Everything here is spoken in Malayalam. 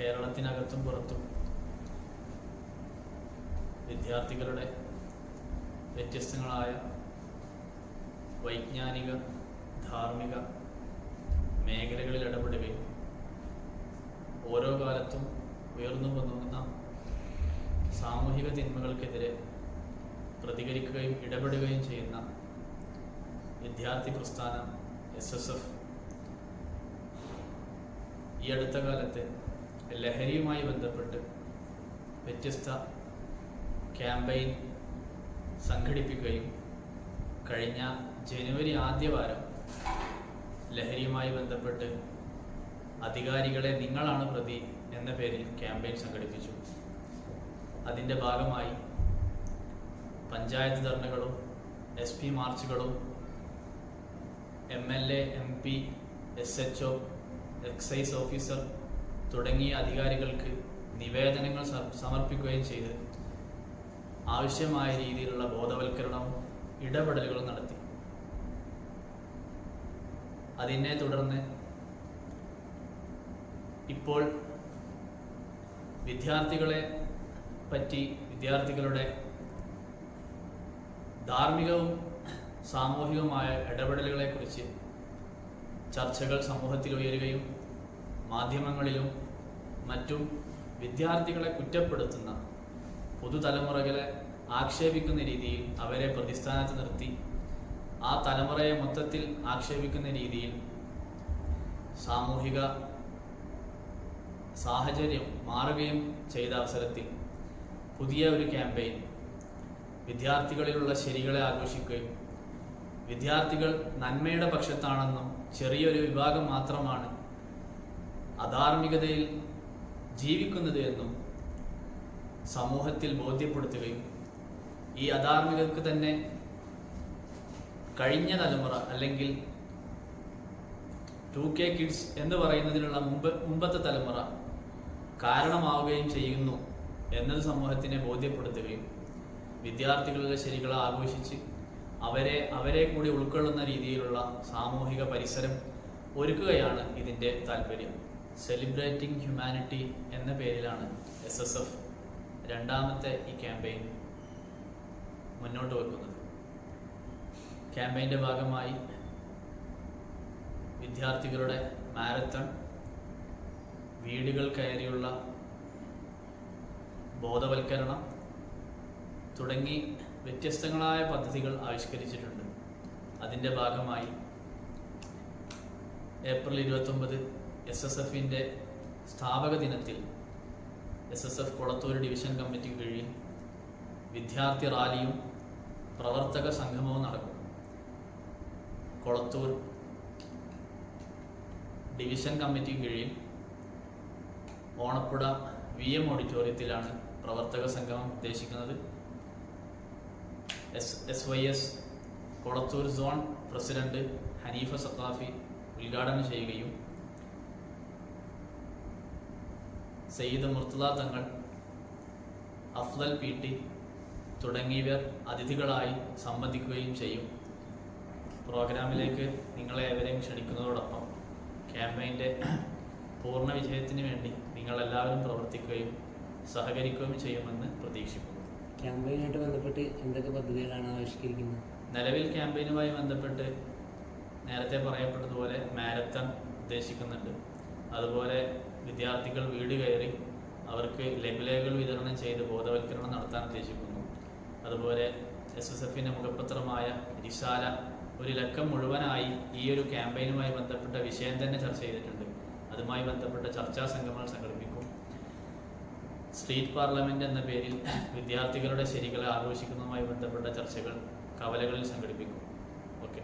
കേരളത്തിനകത്തും പുറത്തും വിദ്യാർത്ഥികളുടെ വ്യത്യസ്തങ്ങളായ വൈജ്ഞാനിക ധാർമ്മിക മേഖലകളിൽ ഇടപെടുകയും ഓരോ കാലത്തും ഉയർന്നു പൊന്നുന്ന സാമൂഹിക തിന്മകൾക്കെതിരെ പ്രതികരിക്കുകയും ഇടപെടുകയും ചെയ്യുന്ന വിദ്യാർത്ഥി പ്രസ്ഥാനം എസ് എസ് എഫ് ഈ അടുത്ത കാലത്ത് ലഹരിയുമായി ബന്ധപ്പെട്ട് വ്യത്യസ്ത ക്യാമ്പയിൻ സംഘടിപ്പിക്കുകയും കഴിഞ്ഞ ജനുവരി ആദ്യവാരം ലഹരിയുമായി ബന്ധപ്പെട്ട് അധികാരികളെ നിങ്ങളാണ് പ്രതി എന്ന പേരിൽ ക്യാമ്പയിൻ സംഘടിപ്പിച്ചു. അതിന്റെ ഭാഗമായി പഞ്ചായത്ത് ധർണകളും S P മാർച്ചുകളും M L A M P S H O excise officer തുടങ്ങിയ അധികാരികൾക്ക് നിവേദനങ്ങൾ സമർപ്പിക്കുകയും ചെയ്ത് ആവശ്യമായ രീതിയിലുള്ള ബോധവൽക്കരണവും ഇടപെടലുകളും നടത്തി. അതിനെ തുടർന്ന് ഇപ്പോൾ വിദ്യാർത്ഥികളെ പറ്റി വിദ്യാർത്ഥികളുടെ ധാർമ്മികവും സാമൂഹികവുമായ ഇടപെടലുകളെക്കുറിച്ച് ചർച്ചകൾ സമൂഹത്തിൽ ഉയരുകയും മാധ്യമങ്ങളിലും മറ്റും വിദ്യാർത്ഥികളെ കുറ്റപ്പെടുത്തുന്ന പുതുതലമുറകളെ ആക്ഷേപിക്കുന്ന രീതിയിൽ അവരെ പ്രതിസ്ഥാനത്ത് നിർത്തി. ആ തലമുറയെ മൊത്തത്തിൽ ആക്ഷേപിക്കുന്ന രീതിയിൽ സാമൂഹിക സാഹചര്യം മാറുകയും ചെയ്ത അവസരത്തിൽ പുതിയ ഒരു ക്യാമ്പയിൻ വിദ്യാർത്ഥികളിലുള്ള ശരികളെ ആഘോഷിക്കുകയും വിദ്യാർത്ഥികൾ നന്മയുടെ പക്ഷത്താണെന്നും ചെറിയൊരു വിഭാഗം മാത്രമാണ് അധാർമികതയിൽ ജീവിക്കുന്നത് എന്നും സമൂഹത്തിൽ ബോധ്യപ്പെടുത്തുകയും ഈ അധാർമികർക്ക് തന്നെ കഴിഞ്ഞ തലമുറ അല്ലെങ്കിൽ ടു കെ കിഡ്സ് എന്ന് പറയുന്നതിനുള്ള മുമ്പ് മുമ്പത്തെ തലമുറ കാരണമാവുകയും ചെയ്യുന്നു എന്നത് സമൂഹത്തിനെ ബോധ്യപ്പെടുത്തുകയും വിദ്യാർത്ഥികളുടെ ശരികളെ ആഘോഷിച്ച് അവരെ അവരെ കൂടി ഉൾക്കൊള്ളുന്ന രീതിയിലുള്ള സാമൂഹിക പരിസരം ഒരുക്കുകയാണ് ഇതിന്റെ താല്പര്യം സെലിബ്രേറ്റിംഗ് ഹ്യൂമാനിറ്റി എന്ന പേരിലാണ് എസ് എസ് എഫ് രണ്ടാമത്തെ ഈ ക്യാമ്പയിൻ മുന്നോട്ട് വെക്കുന്നത്. ക്യാമ്പയിന്റെ ഭാഗമായി വിദ്യാർത്ഥികളുടെ മാരത്തൺ വീടുകൾ കയറിയുള്ള ബോധവൽക്കരണം തുടങ്ങി വ്യത്യസ്തങ്ങളായ പദ്ധതികൾ ആവിഷ്കരിച്ചിട്ടുണ്ട്. അതിന്റെ ഭാഗമായി ഏപ്രിൽ ഇരുപത്തൊമ്പത് എസ് എസ് എഫിന്റെ സ്ഥാപക ദിനത്തിൽ S S F Kolathur division committee കീഴിൽ വിദ്യാർത്ഥി റാലിയും പ്രവർത്തക സംഗമവും നടക്കും. കൊളത്തൂർ ഡിവിഷൻ കമ്മിറ്റി കീഴിൽ ഓണപ്പുഴ വി എം ഓഡിറ്റോറിയത്തിലാണ് പ്രവർത്തക സംഗമം ഉദ്ദേശിക്കുന്നത്. S S Y S Kolathur zone president Haneefa Sathafi ഉദ്ഘാടനം ചെയ്യുകയും സയ്യിദ് മുർത്തുല തങ്ങൾ അഫ്ലൽ പി ടി തുടങ്ങിയവർ അതിഥികളായി സംബന്ധിക്കുകയും ചെയ്യും. പ്രോഗ്രാമിലേക്ക് നിങ്ങളെ ഏവരെയും ക്ഷണിക്കുന്നതോടൊപ്പം ക്യാമ്പയിന്റെ പൂർണ വിജയത്തിന് വേണ്ടി നിങ്ങളെല്ലാവരും പ്രവർത്തിക്കുകയും സഹകരിക്കുകയും ചെയ്യുമെന്ന് പ്രതീക്ഷിക്കുന്നു. ക്യാമ്പയിനായിട്ട് ബന്ധപ്പെട്ട് എന്തൊക്കെ പദ്ധതികളാണ് ആവിഷ്കരിക്കുന്നത്? നിലവിൽ ക്യാമ്പയിനുമായി ബന്ധപ്പെട്ട് നേരത്തെ പറയപ്പെട്ടതുപോലെ മാരത്തൺ ഉദ്ദേശിക്കുന്നുണ്ട്. അതുപോലെ വിദ്യാർത്ഥികൾ വീട് കയറി അവർക്ക് ലഘുലേഖകൾ വിതരണം ചെയ്ത് ബോധവൽക്കരണം നടത്താൻ ഉദ്ദേശിക്കുന്നു. അതുപോലെ എസ് എസ് എഫിന്റെ മുഖപത്രമായ റിസാല ഒരു ലക്കം മുഴുവനായി ഈ ഒരു ക്യാമ്പയിനുമായി ബന്ധപ്പെട്ട വിഷയം തന്നെ ചർച്ച ചെയ്തിട്ടുണ്ട്. അതുമായി ബന്ധപ്പെട്ട ചർച്ചാ സംഗമങ്ങൾ സംഘടിപ്പിക്കും. സ്ട്രീറ്റ് പാർലമെന്റ് എന്ന പേരിൽ വിദ്യാർത്ഥികളുടെ ശരികളെ ആഘോഷിക്കുന്നതുമായി ബന്ധപ്പെട്ട ചർച്ചകൾ കവലകളിൽ സംഘടിപ്പിക്കും. ഓക്കെ.